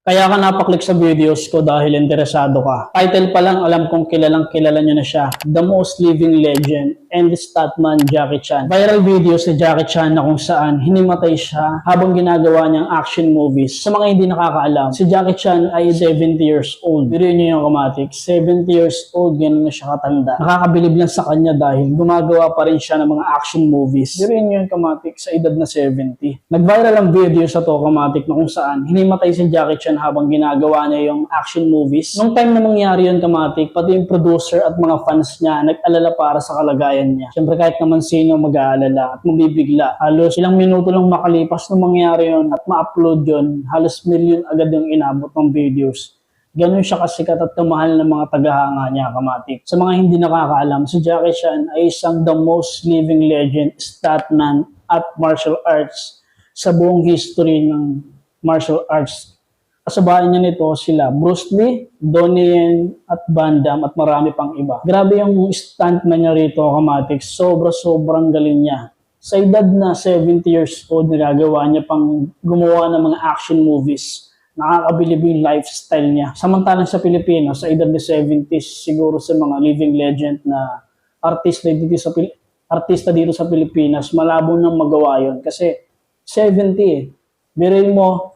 Kaya ka napaklik sa videos ko dahil interesado ka. Title pa lang alam kong kilalang kilala nyo na siya. The most living legend and the statman Jackie Chan. Viral video si Jackie Chan na kung saan hinimatay siya habang ginagawa niyang action movies. Sa mga hindi nakakaalam, si Jackie Chan ay 70 years old. Biro niyo yung kamatik. 70 years old, ganun na siya katanda. Nakakabilib lang sa kanya dahil gumagawa pa rin siya ng mga action movies. Biro niyo yung kamatik sa edad na 70. Nag-viral ang video sa to kamatik na kung saan hinimatay si Jackie Chan habang ginagawa niya yung action movies. Nung time na mangyari yun kamatik, pati yung producer at mga fans niya nag-alala para sa kalagayan niya. Siyempre kahit naman sino mag-aalala at mabibigla. Halos ilang minuto lang makalipas nung mangyari yun at ma-upload yun, halos million agad yung inabot ng videos. Ganun siya kasikat at kamahal ng mga tagahanga niya, kamatik. Sa mga hindi nakakaalam, si Jackie Chan ay isang the most living legend, statman at martial arts sa buong history ng martial arts. Kasabayan niya nito sila Bruce Lee, Donnie Yen at Van Damme at marami pang iba. Grabe yung stuntman niya rito, kamatik. Sobra-sobrang galing niya. Sa edad na 70 years old, nagagawa niya pang gumawa ng mga action movies nakakabilib yung lifestyle niya. Samantalang sa Pilipinas, sa edad na 70s, siguro sa mga living legend na artista dito sa Pil- artista dito sa Pilipinas, malabo nang magawa yon kasi 70 eh. Biruin mo,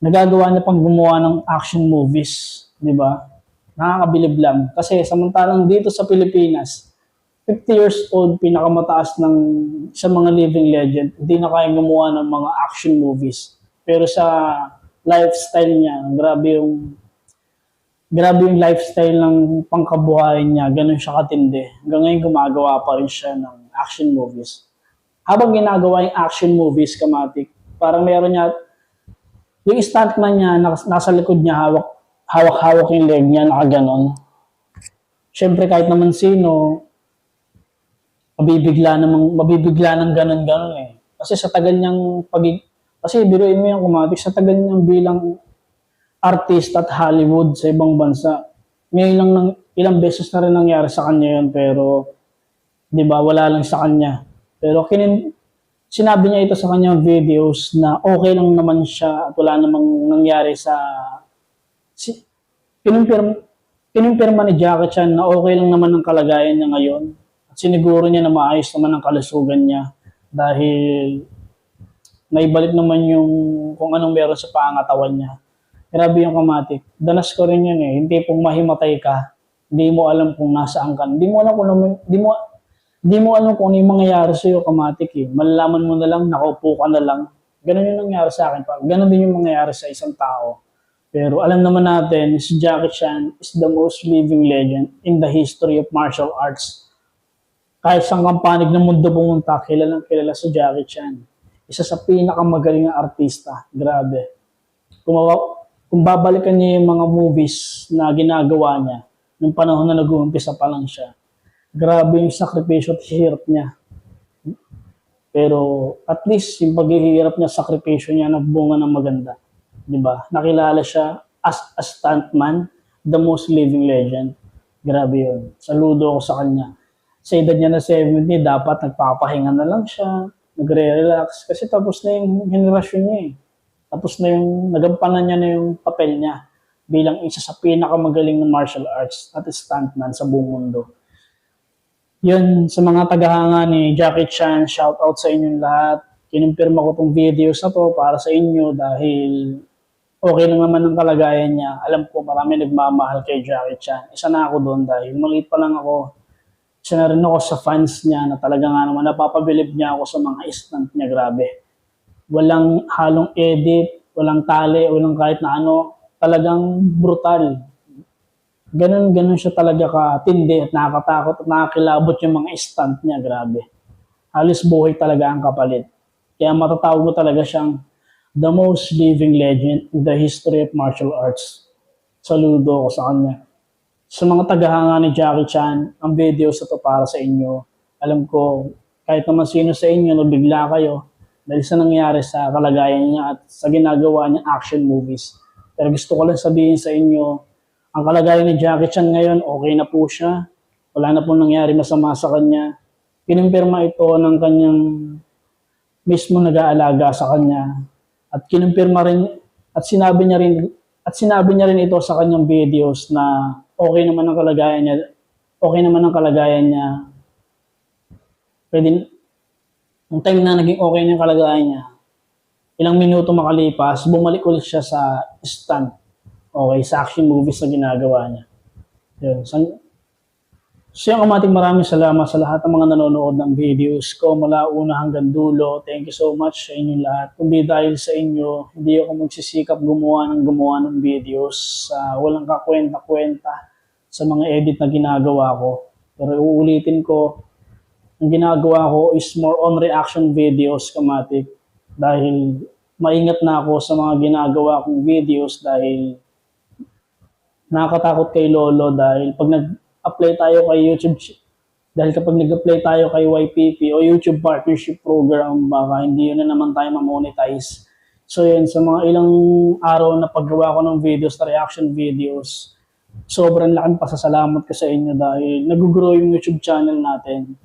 nagagawa niya pang gumawa ng action movies, di ba? Nakakabilib lang. Kasi samantalang dito sa Pilipinas, 50 years old, pinakamataas ng sa mga living legend, hindi na kaya gumawa ng mga action movies. Pero sa lifestyle niya, grabe yung grabe yung lifestyle ng pangkabuhayan niya, ganun siya katindi. Hanggang ngayon gumagawa pa rin siya ng action movies. Habang ginagawa yung action movies, kamatik, parang meron niya, yung stuntman niya, nas- nasa likod niya, hawak, hawak-hawak yung leg niya, nakaganon. Siyempre, kahit naman sino, mabibigla namang mabibigla ng ganun-ganun eh. Kasi sa tagal niyang pag kasi biruin mo yung kumatik sa tagal niyang bilang artist at Hollywood sa ibang bansa. Ngayon lang nang ilang beses na rin nangyari sa kanya yun pero 'di ba wala lang sa kanya. Pero kinin sinabi niya ito sa kanyang videos na okay lang naman siya at wala namang nangyari sa si, pinumpirma, pinumpirma ni Jackie Chan na okay lang naman ang kalagayan niya ngayon. At siniguro niya na maayos naman ang kalusugan niya dahil naibalik naman yung kung anong meron sa pangatawan niya. Grabe yung kamatik. Danas ko rin yun eh. Hindi pong mahimatay ka, hindi mo alam kung nasaan ka. Hindi mo alam kung ano, hindi mo hindi mo alam kung ano yung mangyayari sa iyo kamatik eh. Malalaman mo na lang, nakaupo ka na lang. Ganun yung nangyari sa akin. Ganun din yung mangyayari sa isang tao. Pero alam naman natin, si Jackie Chan is the most living legend in the history of martial arts. Kahit sa kampanig ng mundo pumunta, kilalang kilala si Jackie Chan. Isa sa pinakamagaling na artista. Grabe. Kung, kung babalikan niya yung mga movies na ginagawa niya, nung panahon na nag-uumpisa pa lang siya, grabe yung sakripisyo at hirap niya. Pero at least yung paghihirap niya, sakripisyo niya, nagbunga ng maganda. Di ba? Nakilala siya as a stuntman, the most living legend. Grabe yun. Saludo ako sa kanya. Sa edad niya na 70, dapat nagpapahinga na lang siya, nagre-relax. Kasi tapos na yung henerasyon niya eh. Tapos na yung, nagampanan niya na yung papel niya bilang isa sa pinakamagaling ng martial arts at stuntman sa buong mundo. Yun, sa mga tagahanga ni Jackie Chan, shout out sa inyong lahat. Kinumpirma ko tong videos na to para sa inyo dahil okay lang naman ang kalagayan niya. Alam ko marami nagmamahal kay Jackie Chan. Isa na ako doon dahil maliit pa lang ako. Isa na rin ako sa fans niya na talaga nga naman napapabilib niya ako sa mga stunt niya. Grabe. Walang halong edit, walang tali, walang kahit na ano. Talagang brutal ganun ganun siya talaga katindi at nakakatakot at nakakilabot yung mga stunt niya, grabe. Halos buhay talaga ang kapalit. Kaya matatawag ko talaga siyang the most living legend in the history of martial arts. Saludo ko sa kanya. Sa mga tagahanga ni Jackie Chan, ang video sa to para sa inyo. Alam ko, kahit naman sino sa inyo, nabigla kayo dahil sa nangyari sa kalagayan niya at sa ginagawa niya action movies. Pero gusto ko lang sabihin sa inyo, ang kalagayan ni Jackie Chan ngayon, okay na po siya. Wala na po nangyari masama sa kanya. Kinumpirma ito ng kanyang mismo nag-aalaga sa kanya. At kinumpirma rin, at sinabi niya rin At sinabi niya rin ito sa kanyang videos na okay naman ang kalagayan niya. Okay naman ang kalagayan niya. Pwede, nung time na naging okay na yung kalagayan niya, ilang minuto makalipas, bumalik ulit siya sa stand. Okay, sa action movies na ginagawa niya. Yun. San, So yung kamating maraming salamat sa lahat ng mga nanonood ng videos ko mula una hanggang dulo. Thank you so much sa inyong lahat. Kundi dahil sa inyo, hindi ako magsisikap gumawa ng gumawa ng videos sa walang kakwenta-kwenta sa mga edit na ginagawa ko. Pero uulitin ko, ang ginagawa ko is more on reaction videos, kamatik. Dahil maingat na ako sa mga ginagawa kong videos dahil nakakatakot kay Lolo dahil pag nag-apply tayo kay YouTube, dahil kapag nag-apply tayo kay YPP o YouTube Partnership Program, baka hindi yun na naman tayo ma-monetize. So yun, sa mga ilang araw na paggawa ko ng videos, na reaction videos, sobrang laking pasasalamat ko sa inyo dahil nag-grow yung YouTube channel natin.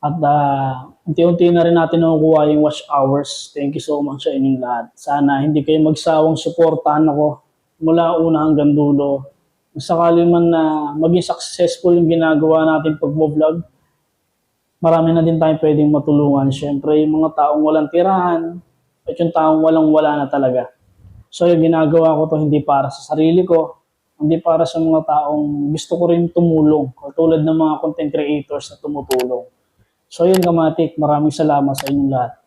At uh, unti-unti na rin natin nakukuha yung watch hours. Thank you so much sa inyong lahat. Sana hindi kayo magsawang suportahan ako mula una hanggang dulo. Sakali man na maging successful yung ginagawa natin pag-vlog, marami na din tayong pwedeng matulungan. Siyempre, yung mga taong walang tirahan, at yung taong walang-wala na talaga. So, yung ginagawa ko to hindi para sa sarili ko, hindi para sa mga taong gusto ko rin tumulong, katulad ng mga content creators na tumutulong. So, yun, Kamatik, maraming salamat sa inyong lahat.